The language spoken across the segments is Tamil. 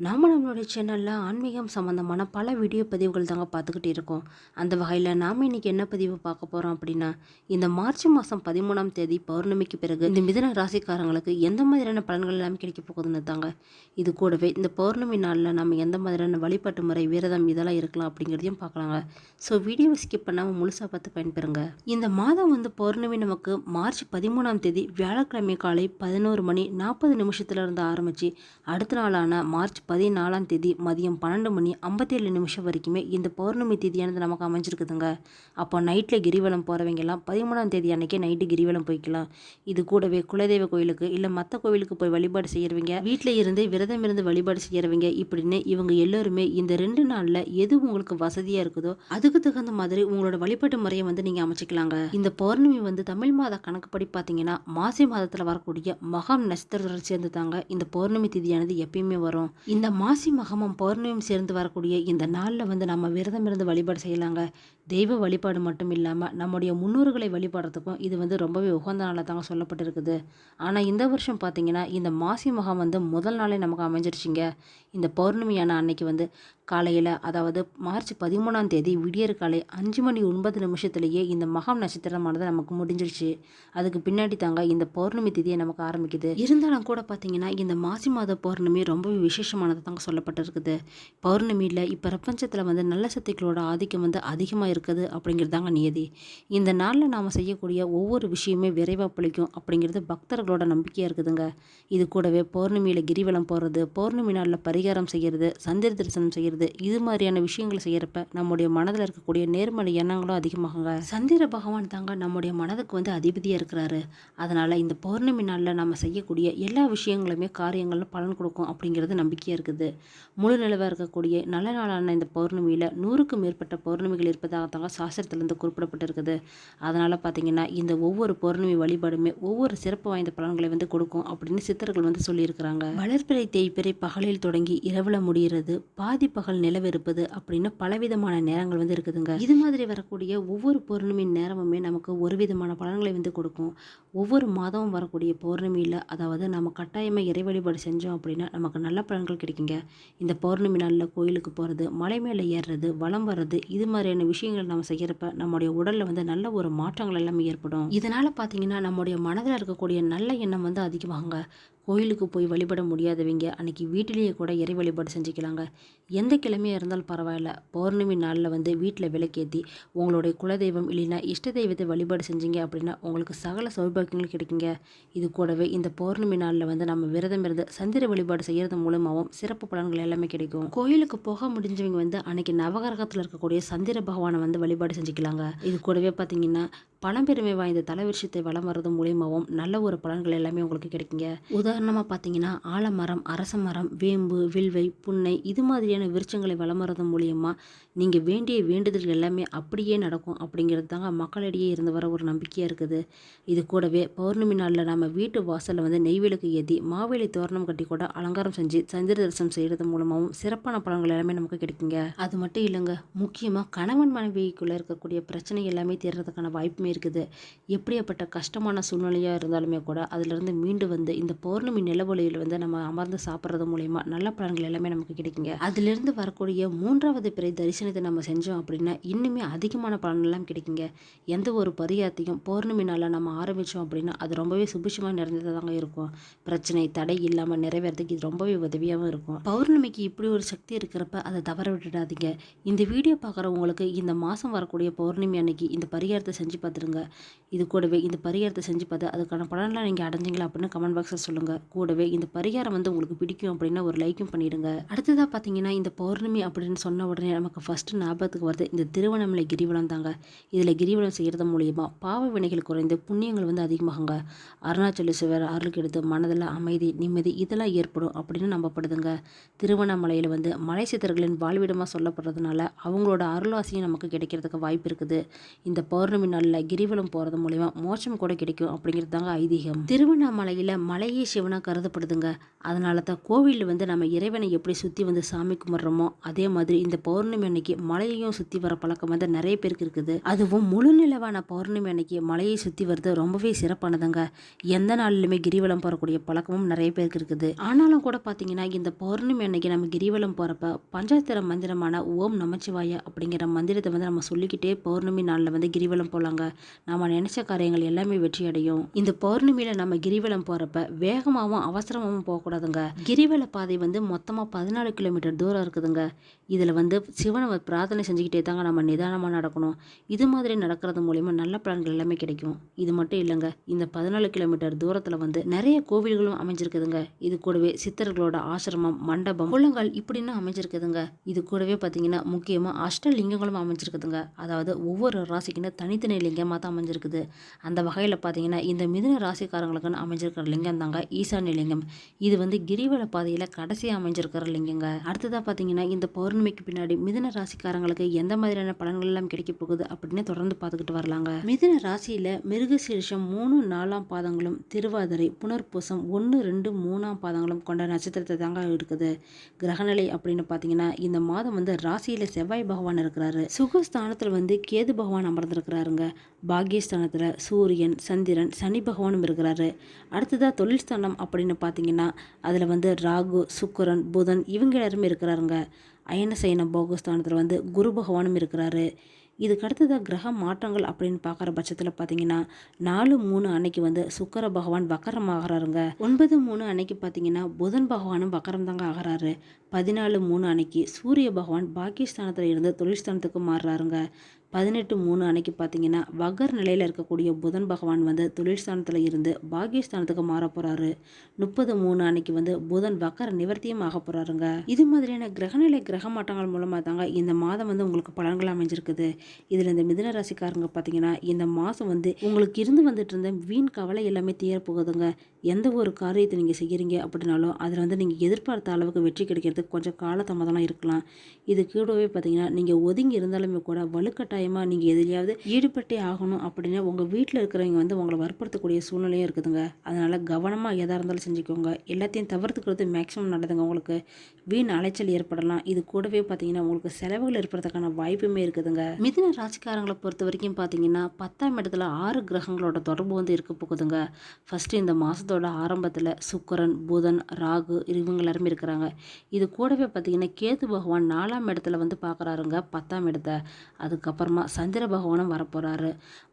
நாம நம்மளுடைய சேனலில் ஆன்மீகம் சம்மந்தமான பல வீடியோ பதிவுகள் தாங்க பார்த்துக்கிட்டு இருக்கோம். அந்த வகையில் நாம் இன்றைக்கி என்ன பதிவு பார்க்க போகிறோம் அப்படின்னா இந்த மார்ச் மாதம் பதிமூணாம் தேதி பௌர்ணமிக்கு பிறகு இந்த மிதன ராசிக்காரங்களுக்கு எந்த மாதிரியான பலன்கள் எல்லாம் கிடைக்க போகுதுன்னு தாங்க. இது கூடவே இந்த பௌர்ணமி நாளில் நம்ம எந்த மாதிரியான வழிபாட்டு முறை விரதம் இதெல்லாம் இருக்கலாம் அப்படிங்கிறதையும் பார்க்கலாங்க. ஸோ வீடியோவை ஸ்கிப் பண்ணாமல் முழுசாக பார்த்து பயன்பெறுங்க. இந்த மாதம் வந்து பௌர்ணமி நமக்கு மார்ச் பதிமூணாம் தேதி வியாழக்கிழமை காலை பதினோரு மணி நாற்பது நிமிஷத்துலேருந்து ஆரம்பித்து அடுத்த நாளான மார்ச் பதினாலாம் தேதி மதியம் பன்னெண்டு மணி ஐம்பத்தேழு நிமிஷம் வரைக்குமே இந்த பௌர்ணமி தேதியானது நமக்கு அமைஞ்சிருக்குதுங்க. அப்போ நைட்டில் கிரிவலம் போகிறவங்க எல்லாம் பதிமூணாம் தேதி அன்றைக்கே நைட்டு கிரிவலம் போய்க்கலாம். இது கூடவே குலதெய்வ கோயிலுக்கு இல்லை மற்ற கோயிலுக்கு போய் வழிபாடு செய்கிறவங்க வீட்டில் இருந்து விரதம் இருந்து வழிபாடு செய்கிறவங்க இப்படின்னு இவங்க எல்லோருமே இந்த ரெண்டு நாளில் எது உங்களுக்கு வசதியாக இருக்குதோ அதுக்கு தகுந்த மாதிரி உங்களோட வழிபாட்டு முறையை வந்து நீங்கள் அமைச்சிக்கலாங்க. இந்த பௌர்ணமி வந்து தமிழ் மாத கணக்குப்படி பார்த்தீங்கன்னா மாசி மாதத்தில் வரக்கூடிய மகம் நட்சத்திரத்தை சேர்ந்து தாங்க இந்த பௌர்ணமி திதியானது எப்பயுமே வரும். இந்த மாசி மகமும் பௌர்ணமியும் சேர்ந்து வரக்கூடிய இந்த நாளில் வந்து நம்ம விரதம் இருந்து வழிபாடு செய்யலாங்க. தெய்வ வழிபாடு மட்டும் இல்லாமல் நம்முடைய முன்னோர்களை வழிபடுறதுக்கும் இது வந்து ரொம்பவே உகந்த நாளாக தாங்க சொல்லப்பட்டிருக்குது. ஆனால் இந்த வருஷம் பார்த்திங்கன்னா இந்த மாசி மகம் வந்து முதல் நாளே நமக்கு அமைஞ்சிருச்சிங்க. இந்த பௌர்ணமியான அன்னைக்கு வந்து காலையில் அதாவது மார்ச் பதிமூணாம் தேதி விடியற் காலை அஞ்சு மணி ஒன்பது நிமிஷத்துலேயே இந்த மகம் நட்சத்திரமானது நமக்கு முடிஞ்சிருச்சு. அதுக்கு பின்னாடி தாங்க இந்த பௌர்ணமி திதியை நமக்கு ஆரம்பிக்குது. இருந்தாலும் கூட பார்த்தீங்கன்னா இந்த மாசி மாத பௌர்ணமி ரொம்பவே விசேஷமானது தாங்க சொல்லப்பட்டிருக்குது. பௌர்ணமியில் இப்போ பிரபஞ்சத்தில் வந்து நல்ல சக்திகளோட ஆதிக்கம் வந்து அதிகமாக இருக்குது அப்படிங்கிறது தாங்க நியதி. இந்த நாளில் நாம் செய்யக்கூடிய ஒவ்வொரு விஷயமே விரைவாக பழிக்கும் அப்படிங்கிறது பக்தர்களோட நம்பிக்கையாக இருக்குதுங்க. இது கூடவே பௌர்ணமியில் கிரிவலம் போகிறது பௌர்ணமி நாளில் பரிகாரம் செய்கிறது சந்திர தரிசனம் செய்கிறது இது மாதிரியான விஷயங்கள் செய்கிறப்ப நம்முடைய மனதில் இருக்கக்கூடிய நேர்மறை எண்ணங்களும் அதிகமாகுங்க. சந்திர பகவான் தாங்க நம்முடைய மனதுக்கு வந்து அதிபதியாக இருக்கிறாரு. அதனால் இந்த பௌர்ணமி நாளில் நம்ம செய்யக்கூடிய எல்லா விஷயங்களுமே காரியங்களும் பலன் கொடுக்கும் அப்படிங்கிறது நம்பிக்கையாக இருக்குது. முழு நிலவாக இருக்கக்கூடிய நல்ல நாளான இந்த பௌர்ணமியில் நூறுக்கும் மேற்பட்ட பௌர்ணமிகள் இருப்பதாக தாங்க சாஸ்திரத்திலிருந்து குறிப்பிடப்பட்டிருக்குது. அதனால் பார்த்தீங்கன்னா இந்த ஒவ்வொரு பௌர்ணமி வழிபாடுமே ஒவ்வொரு சிறப்பு வாய்ந்த பலன்களை வந்து கொடுக்கும் அப்படின்னு சித்தர்கள் வந்து சொல்லியிருக்கிறாங்க. வளர்ப்பிறை தேய்ப்பிறை பகலில் தொடங்கி இரவுல முடிகிறது பாதி பகல் நிலவிருப்பது அப்படின்னு பலவிதமான நேரங்கள் வந்து இருக்குதுங்க. இது மாதிரி வரக்கூடிய ஒவ்வொரு பௌர்ணமி நேரமுமே நமக்கு ஒரு விதமான பலன்களை வந்து கொடுக்கும். ஒவ்வொரு மாதமும் வரக்கூடிய பௌர்ணமியில் அதாவது நம்ம கட்டாயமாக இறை வழிபாடு செஞ்சோம் அப்படின்னா நமக்கு நல்ல பலன்கள் கிடைக்குங்க. இந்த பௌர்ணமி நாளில் கோயிலுக்கு போகிறது மலை மேலே ஏறுறது வளம் வர்றது இது மாதிரியான விஷயங்கள் நம்ம செய்கிறப்ப நம்முடைய உடலில் வந்து நல்ல ஒரு மாற்றங்கள் எல்லாமே ஏற்படும். இதனால் பார்த்தீங்கன்னா நம்முடைய மனதில் இருக்கக்கூடிய நல்ல எண்ணம் வந்து அதிகமாகுங்க. கோயிலுக்கு போய் வழிபட முடியாதவங்க அன்னைக்கு வீட்டிலேயே கூட இறை வழிபாடு செஞ்சுக்கலாங்க. எந்த கிழமையாக இருந்தாலும் பரவாயில்ல. பௌர்ணமி நாளில் வந்து வீட்டில் விளக்கேற்றி உங்களுடைய குலதெய்வம் இல்லைன்னா இஷ்ட தெய்வத்தை வழிபாடு செஞ்சீங்க அப்படின்னா உங்களுக்கு சகல சௌபாக்கியங்கள் கிடைக்குங்க. இது கூடவே இந்த பௌர்ணமி நாளில் வந்து நம்ம விரதம் இருந்து சந்திர வழிபாடு செய்கிறது மூலமாகவும் சிறப்பு பலன்கள் எல்லாமே கிடைக்கும். கோயிலுக்கு போக முடிஞ்சவங்க வந்து அன்னைக்கு நவகிரகத்தில் இருக்கக்கூடிய சந்திர பகவானை வந்து வழிபாடு செஞ்சுக்கலாங்க. இது கூடவே பார்த்தீங்கன்னா பழம்பெருமை வாய்ந்த தலைவிருஷத்தை வளம் வர்றது மூலியமாகவும் நல்ல ஒரு பலன்கள் எல்லாமே உங்களுக்கு கிடைக்குங்க. உதாரணமாக பார்த்தீங்கன்னா ஆலமரம் அரச மரம் வேம்பு வில்வை புன்னை இது மாதிரியான விருட்சங்களை வளம் வர்றது மூலியமாக நீங்கள் வேண்டிய வேண்டுதல் எல்லாமே அப்படியே நடக்கும் அப்படிங்கிறது தாங்க மக்களிடையே இருந்து வர ஒரு நம்பிக்கையாக இருக்குது. இது கூடவே பௌர்ணமி நாளில் நம்ம வீட்டு வாசலில் வந்து நெய்வேலுக்கு ஏற்றி மாவேலி தோரணம் கட்டி கூட அலங்காரம் செஞ்சு சந்திர தரிசனம் செய்கிறது மூலமாகவும் சிறப்பான பலன்கள் எல்லாமே நமக்கு கிடைக்குங்க. அது மட்டும் இல்லைங்க முக்கியமாக கணவன் மனைவிக்குள்ளே இருக்கக்கூடிய பிரச்சனை எல்லாமே தீர்றதுக்கான வாய்ப்புமே இருக்குது. எப்படியாப்பட்ட கஷ்டமான சூழ்நிலையாக இருந்தாலுமே கூட அதிலிருந்து மீண்டு வந்து இந்த பௌர்ணமி நிலவொளியில் வந்து நம்ம அமர்ந்து சாப்பிட்றது மூலயமா நல்ல பலன்கள் எல்லாமே நமக்கு கிடைக்குங்க. அதுலேருந்து வரக்கூடிய மூன்றாவது பிறை தரிசனத்தை நம்ம செஞ்சோம் அப்படின்னா இன்னுமே அதிகமான பலன்கள்லாம் கிடைக்குங்க. எந்த ஒரு பரிகாரத்தையும் பௌர்ணமி நாளில் நம்ம ஆரம்பித்தோம் அப்படின்னா அது ரொம்பவே சுபிஷமாக நிறைந்ததாக தாங்க இருக்கும். பிரச்சனை தடை இல்லாமல் நிறைவேறதுக்கு இது ரொம்பவே உதவியாகவும் இருக்கும். பௌர்ணமிக்கு இப்படி ஒரு சக்தி இருக்கிறப்ப அதை தவற விட்டுடாதீங்க. இந்த வீடியோ பார்க்குறவங்களுக்கு இந்த மாதம் வரக்கூடிய பௌர்ணமி அன்னைக்கு இந்த பரிகாரத்தை செஞ்சு பார்த்துருங்க இது கூடவே இந்த பரிகாரத்தை செஞ்சு பார்த்து அதுக்கான பலன்லாம் நீங்கள் அடைஞ்சிங்களா அப்படின்னு கமெண்ட் பாக்ஸில் சொல்லுங்கள் கூடவே இந்த பரிகாரம் வந்து உங்களுக்கு பிடிக்கும் அப்படின்னா ஒரு லைக்கும் பண்ணிடுங்க. அடுத்ததாக பார்த்தீங்கன்னா இந்த பௌர்ணமி அப்படின்னு சொன்ன உடனே நமக்கு ஃபஸ்ட்டு ஞாபகத்துக்கு வருது இந்த திருவண்ணாமலை கிரிவலம் தாங்க. இதில் கிரிவலம் செய்கிறது மூலியமாக பாவ வினைகள் குறைந்து புண்ணியங்கள் வந்து அதிகமாகுங்க. அருணாச்சலேஸ்வரர் அருளுக்கு எடுத்து மனதில் அமைதி நிம்மதி இதெல்லாம் ஏற்படும் அப்படின்னு நம்பப்படுதுங்க. திருவண்ணாமலையில் வந்து மலை சித்தர்களின் வாழ்விடமாக சொல்லப்படுறதுனால அவங்களோட அருளாசியும் நமக்கு கிடைக்கிறதுக்கு வாய்ப்பு இருக்குது. இந்த பௌர்ணமி நாளில் கிரிவலம் போகிறது மூலிமா மோட்சம் கூட கிடைக்கும் அப்படிங்கிறது தாங்க ஐதீகம். திருவண்ணாமலையில் மலையே சிவன் இறைவனாக கருதப்படுதுங்க. அதனால தான் கோவிலில் வந்து நம்ம இறைவனை எப்படி சுற்றி வந்து சாமி கும்பிட்றோமோ அதே மாதிரி இந்த பௌர்ணமி அன்னைக்கு மலையையும் சுற்றி வர பழக்கம் வந்து நிறைய பேருக்கு இருக்குது. அதுவும் முழு நிலவான பௌர்ணமி அன்னைக்கு மலையை சுற்றி வர்றது ரொம்பவே சிறப்பானதுங்க. எந்த நாளிலுமே கிரிவலம் போகக்கூடிய பழக்கமும் நிறைய பேருக்கு இருக்குது. ஆனாலும் கூட பார்த்தீங்கன்னா இந்த பௌர்ணமி அன்னைக்கு நம்ம கிரிவலம் போகிறப்ப பஞ்சாத்திர மந்திரமான ஓம் நமச்சிவாய அப்படிங்கிற மந்திரத்தை வந்து நம்ம சொல்லிக்கிட்டே பௌர்ணமி நாளில் வந்து கிரிவலம் போகலாங்க நம்ம நினச்ச காரியங்கள் எல்லாமே வெற்றி அடையும் இந்த பௌர்ணமியில் நம்ம கிரிவலம் போகிறப்ப வேகம் வேகமாகவும் அவசரமாகவும் போகக்கூடாதுங்க. கிரிவல பாதை வந்து மொத்தமாக பதினாலு கிலோமீட்டர் தூரம் இருக்குதுங்க. இதில் வந்து சிவனை பிரார்த்தனை செஞ்சுக்கிட்டே தாங்க நம்ம நிதானமாக நடக்கணும். இது மாதிரி நடக்கிறது மூலிமா நல்ல பலன்கள் எல்லாமே கிடைக்கும். இது மட்டும் இல்லைங்க. இந்த பதினாலு கிலோமீட்டர் தூரத்தில் வந்து நிறைய கோவில்களும் அமைஞ்சிருக்குதுங்க. இது கூடவே சித்தர்களோட ஆசிரமம் மண்டபம் குளங்கள் இப்படின்னு அமைஞ்சிருக்குதுங்க. இது கூடவே பார்த்தீங்கன்னா முக்கியமாக அஷ்டலிங்கங்களும் அமைஞ்சிருக்குதுங்க. அதாவது ஒவ்வொரு ராசிக்குன்னு தனித்தனி லிங்கமாக தான் அமைஞ்சிருக்குது. அந்த வகையில் பார்த்தீங்கன்னா இந்த மிதுன ராசிக்காரங்களுக்குன்னு அமைஞ்சிருக்கிற லிங்கம் தாங்க ஈசான்ய லிங்கம் இது வந்து கிரிவல பாதையில் கடைசி அமைஞ்சிருக்கிற லிங்கங்க. அடுத்ததாக பார்த்தீங்கன்னா இந்த பௌர்ணமிக்கு பின்னாடி மிதன ராசிக்காரங்களுக்கு எந்த மாதிரியான பலன்கள் எல்லாம் கிடைக்க போகுது அப்படின்னு தொடர்ந்து பார்த்துக்கிட்டு வரலாங்க. மிதன ராசியில் மிருகசீரிஷம் மூணு நாலாம் பாதங்களும் திருவாதிரை புனர்பூசம் ஒன்று ரெண்டு மூணாம் பாதங்களும் கொண்ட நட்சத்திரத்தை தாங்க இருக்குது கிரகநிலை அப்படின்னு பார்த்தீங்கன்னா இந்த மாதம் வந்து ராசியில் செவ்வாய் பகவான் இருக்கிறாரு. சுகஸ்தானத்தில் வந்து கேது பகவான் அமர்ந்திருக்கிறாருங்க. பாகியஸ்தானத்தில் சூரியன் சந்திரன் சனி பகவானும் இருக்கிறாரு. அடுத்ததாக தொழில் ஸ்தானம் அப்படின்னு பார்த்தீங்கன்னா அதில் வந்து ராகு சுக்கரன் புதன் இவங்க எல்லாருமே இருக்கிறாருங்க. அயனசயன போகஸ்தானத்தில் வந்து குரு பகவானும் இருக்கிறாரு. இதுக்கு அடுத்ததாக கிரக மாற்றங்கள் அப்படின்னு பார்க்குற பட்சத்தில் பார்த்தீங்கன்னா நாலு மூணு அன்னைக்கு வந்து சுக்கர பகவான் வக்கரம் ஆகிறாருங்க. ஒன்பது மூணு அன்னைக்கு பார்த்தீங்கன்னா புதன் பகவானும் வக்கரம் தாங்க ஆகிறாரு. பதினாலு மூணு அன்னைக்கு சூரிய பகவான் பாக்கியஸ்தானத்தில் இருந்து தொழில்ஸ்தானத்துக்கு மாறுறாருங்க. பதினெட்டு மூணு அன்னைக்கு பார்த்தீங்கன்னா வகர் நிலையில் இருக்கக்கூடிய புதன் பகவான் வந்து தொழில்ஸ்தானத்தில் இருந்து பாகியஸ்தானத்துக்கு மாற போகிறாரு முப்பது மூணு அன்னைக்கு வந்து புதன் வக்கர நிவர்த்தியும் ஆக போகிறாருங்க இது மாதிரியான கிரகநிலை கிரக மாற்றங்கள் மூலமாக தாங்க இந்த மாதம் வந்து உங்களுக்கு பலன்கள் அமைஞ்சிருக்குது. இதில் இந்த மிதன ராசிக்காரங்க பார்த்தீங்கன்னா இந்த மாதம் வந்து உங்களுக்கு இருந்து வந்துட்டு இருந்த வீண் கவலை எல்லாமே தீரப்போகுதுங்க. எந்த ஒரு காரியத்தை நீங்கள் செய்கிறீங்க அப்படின்னாலும் அதில் வந்து நீங்கள் எதிர்பார்த்த அளவுக்கு வெற்றி கிடைக்கிறதுக்கு கொஞ்சம் காலதாமதம்லாம் இருக்கலாம். இது கூடவே பார்த்தீங்கன்னா நீங்கள் ஒதுங்கி இருந்தாலுமே கூட கட்டாயமாக நீங்கள் எதுலையாவது ஈடுபட்டே ஆகணும் அப்படின்னு உங்கள் வீட்டில் இருக்கிறவங்க வந்து உங்களை வற்படுத்தக்கூடிய சூழ்நிலையும் இருக்குதுங்க. அதனால் கவனமாக எதாக இருந்தாலும் செஞ்சுக்கோங்க. எல்லாத்தையும் தவிர்த்துக்கிறது மேக்ஸிமம் நல்லதுங்க உங்களுக்கு. வீண் அலைச்சல் ஏற்படலாம். இது கூடவே பார்த்தீங்கன்னா உங்களுக்கு செலவுகள் ஏற்படுறதுக்கான வாய்ப்புமே இருக்குதுங்க. மிதின ராசிக்காரங்களை பொறுத்த வரைக்கும் பார்த்தீங்கன்னா பத்தாம் இடத்துல ஆறு கிரகங்களோட தொடர்பு வந்து இருக்க போகுதுங்க. ஃபஸ்ட்டு இந்த மாதத்தோட ஆரம்பத்தில் சுக்கரன் புதன் ராகு இவங்க எல்லாருமே இருக்கிறாங்க. இது கூடவே பார்த்தீங்கன்னா கேது பகவான் நாலாம் இடத்துல வந்து பார்க்குறாருங்க பத்தாம் இடத்த. அதுக்கப்புறமா சந்திர பகவானும் வரப்போகிறாரு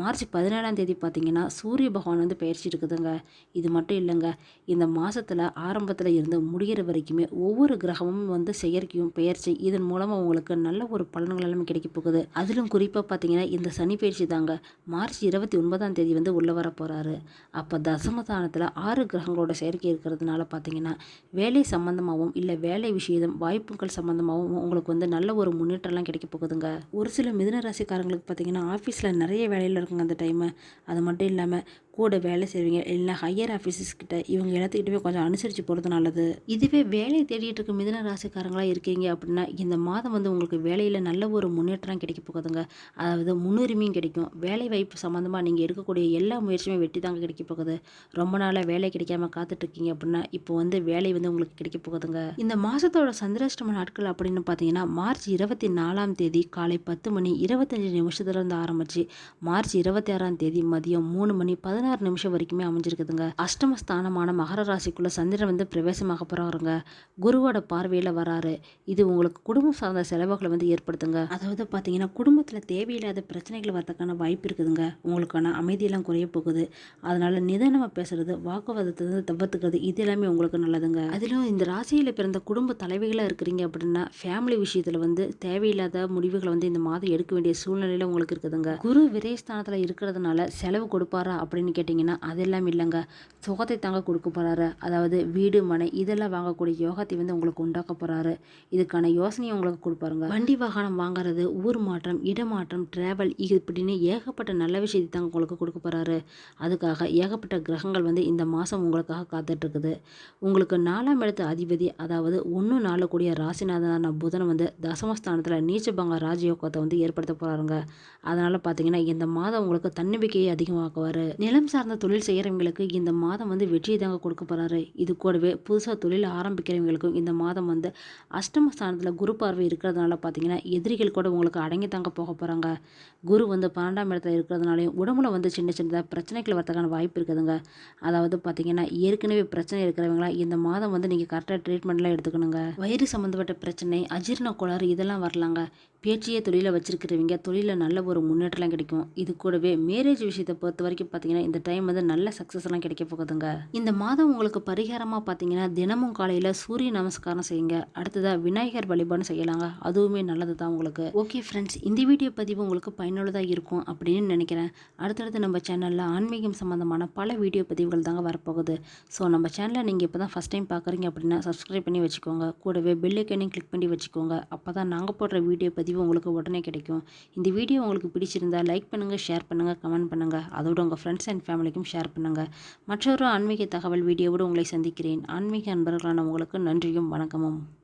மார்ச் பதினேழாம் தேதி பார்த்திங்கன்னா சூரிய பகவான் வந்து பயிற்சி இருக்குதுங்க இது மட்டும் இல்லைங்க. இந்த மாதத்தில் ஆரம்பத்தில் இருந்து முடிகிற வரைக்குமே ஒவ்வொரு கிரகமும் வந்து செயற்கையும் பெயர்ச்சி இதன் மூலமாக உங்களுக்கு நல்ல ஒரு பலன்கள் எல்லாமே கிடைக்க போகுது. அதிலும் குறிப்பாக பார்த்திங்கன்னா இந்த சனி பயிற்சி தாங்க மார்ச் இருபத்தி ஒன்பதாம் தேதி வந்து உள்ளே வர போகிறாரு அப்போ தசமதானத்தில் ஆறு கிரகங்களோட செயற்கை இருக்கிறதுனால பார்த்தீங்கன்னா வேலை சம்மந்தமாகவும் இல்லை வேலை விஷயம் வாய்ப்புகள் சம்மந்தமாகவும் உங்களுக்கு வந்து நல்ல ஒரு முன்னேற்றம்லாம் கிடைக்க போகுதுங்க. ஒரு சில மிதுன ராசிக்காரங்களுக்கு பார்த்திங்கன்னா ஆஃபீஸில் நிறைய வேலையில் இருக்குங்க அந்த டைமு அது மட்டும் இல்லாமல் கூட வேலை செய்வீங்க இல்லைன்னா ஹையர் ஆஃபீஸஸ் கிட்ட இவங்க எல்லாத்துக்கிட்டவே கொஞ்சம் அனுசரித்து போகிறது நல்லது. இதுவே வேலை தேடிட்டு இருக்க மிதன ராசிக்காரங்களா இருக்கீங்க அப்படின்னா இந்த மாதம் வந்து உங்களுக்கு வேலையில் நல்ல ஒரு முன்னேற்றம் கிடைக்க போகுதுங்க. அதாவது முன்னுரிமையும் கிடைக்கும். வேலை வாய்ப்பு சம்மந்தமாக நீங்கள் எடுக்கக்கூடிய எல்லா முயற்சியுமே வெற்றி தாங்க கிடைக்க போகுது. ரொம்ப நாளாக வேலை கிடைக்காம காத்துட்டு இருக்கீங்க அப்படின்னா இப்போ வந்து வேலை வந்து உங்களுக்கு கிடைக்க போகுதுங்க. இந்த மாதத்தோட சந்திராஷ்டம நாட்கள் அப்படின்னு பார்த்தீங்கன்னா மார்ச் இருபத்தி நாலாம் தேதி காலை பத்து மணி இருபத்தஞ்சு நிமிஷத்துலேருந்து ஆரம்பித்து மார்ச் இருபத்தி ஆறாம் தேதி மதியம் மூணு மணி பதினாறு நிமிஷம் வரைக்குமே அமைஞ்சிருக்குதுங்க. அஷ்டமஸ்தானமான மகர ராசிக்குள்ள சந்திரன் வந்து பிரவேசமாக போகிறாருங்க குருவோட பார்வையில் வராரு. இது உங்களுக்கு குடும்பம் சார்ந்த செலவுகளை வந்து ஏற்படுத்துங்க. அதாவது பார்த்தீங்கன்னா குடும்பத்தில் தேவையில்லாத பிரச்சனைகள் வரதுக்கான வாய்ப்பு இருக்குதுங்க. உங்களுக்கான அமைதியெல்லாம் குறைய போகுது. அதனால நிதானமாக பேசுறது வாக்குவாதத்தை வந்து தவிர்த்துக்கிறது இது எல்லாமே உங்களுக்கு நல்லதுங்க. அதிலும் இந்த ராசியில் பிறந்த குடும்ப தலைவிகளாக இருக்கிறீங்க அப்படின்னா ஃபேமிலி விஷயத்தில் வந்து தேவையில்லாத முடிவுகளை வந்து இந்த மாதம் எடுக்க வேண்டிய சூழ்நிலையில் உங்களுக்கு இருக்குதுங்க. குரு விரைஸ்தானத்தில் இருக்கிறதுனால செலவு கொடுப்பாரா அப்படின்னு கேட்டிங்கன்னா அதெல்லாம் இல்லைங்க. சுகத்தை தாங்க கொடுக்க போகிறாரு அதாவது வீடு மனை இதெல்லாம் வாங்கக்கூடிய யோகத்தை வந்து உங்களுக்கு உண்டாக்க போகிறாரு இதுக்கான யோசனையை உங்களுக்கு கொடுப்பாருங்க. வண்டி வாகனம் வாங்குறது ஊர் மாற்றம் இடமாற்றம் டிராவல் இப்படின்னு ஏகப்பட்ட நல்ல விஷயத்தை தாங்க உங்களுக்கு கொடுக்க போகிறாரு அதுக்காக ஏகப்பட்ட கிரகங்கள் வந்து இந்த மாதம் உங்களுக்காக காத்துட்ருக்குது. உங்களுக்கு நாலாம் இடத்து அதிபதி அதாவது ஒன்று நாலு கூடிய ராசிநாதனான புதன் வந்து தசமஸ்தானத்தில் நீச்சபங்க ராஜயோகத்தை வந்து ஏற்படுத்த போகிறாருங்க அதனால் பார்த்தீங்கன்னா இந்த மாதம் உங்களுக்கு தன்னம்பிக்கையை அதிகமாக்குவார். நிலம் நிலம் சார்ந்த தொழில் செய்கிறவங்களுக்கு இந்த மாதம் வந்து வெற்றியை தாங்க கொடுக்க போகிறாரு இது கூடவே புதுசாக தொழில் ஆரம்பிக்கிறவங்களுக்கும் இந்த மாதம் வந்து அஷ்டம ஸ்தானத்தில் குரு பார்வை இருக்கிறதுனால பார்த்தீங்கன்னா எதிரிகள் கூட உங்களுக்கு அடங்கி தாங்க போக போகிறாங்க குரு வந்து பன்னெண்டாம் இடத்துல இருக்கிறதுனாலையும் உடம்புல வந்து சின்ன சின்னதாக பிரச்சனைகள் வரதுக்கான வாய்ப்பு இருக்குதுங்க. அதாவது பார்த்தீங்கன்னா ஏற்கனவே பிரச்சனை இருக்கிறவங்களா இந்த மாதம் வந்து நீங்கள் கரெக்டாக ட்ரீட்மெண்ட்லாம் எடுத்துக்கணுங்க. வயிறு சம்மந்தப்பட்ட பிரச்சனை அஜீரண கோளாறு இதெல்லாம் வரலாங்க. பேச்சியே தொழிலை வச்சிருக்கிறவங்க தொழிலில் நல்ல ஒரு முன்னேற்றம் கிடைக்கும். இது கூடவே மேரேஜ் விஷயத்தை பொறுத்த வரைக்கும் பார்த்தீங்கன்னா இந்த டைம் வந்து நல்ல சக்ஸஸ் எல்லாம் கிடைக்க போகுதுங்க. இந்த மாதம் உங்களுக்கு பரிகாரமாக பார்த்தீங்கன்னா தினமும் காலையில் சூரிய நமஸ்காரம் செய்யுங்க. அடுத்ததாக விநாயகர் வழிபாடு செய்யலாங்க. அதுவுமே நல்லது தான் உங்களுக்கு. ஓகே ஃப்ரெண்ட்ஸ் இந்த வீடியோ பதிவு உங்களுக்கு பயனுள்ளதாக இருக்கும் அப்படின்னு நினைக்கிறேன். அடுத்தடுத்து நம்ம சேனலில் ஆன்மீகம் சம்மந்தமான பல வீடியோ பதிவுகள் தாங்க வரப்போகுது. ஸோ நம்ம சேனலை நீங்கள் இப்போ தான் ஃபஸ்ட் டைம் பார்க்குறீங்க அப்படின்னா சப்ஸ்கிரைப் பண்ணி வச்சுக்கோங்க. கூடவே பெல்லைக்கனையும் கிளிக் பண்ணி வச்சுக்கோங்க. அப்போ தான் நாங்கள் போடுற வீடியோ பதிவு உங்களுக்கு உடனே கிடைக்கும். இந்த வீடியோ உங்களுக்கு பிடிச்சிருந்தா லைக் பண்ணுங்கள் ஷேர் பண்ணுங்கள் கமெண்ட் பண்ணுங்கள் அதோட உங்கள் ஃப்ரெண்ட்ஸ் அண்ட் ஃபேமிலிக்கும் ஷேர் பண்ணுங்கள் மற்றொரு ஆன்மீக தகவல் வீடியோவோடு உங்களை சந்திக்கிறேன். ஆன்மீக அன்பர்களான உங்களுக்கு நன்றியும் வணக்கமும்.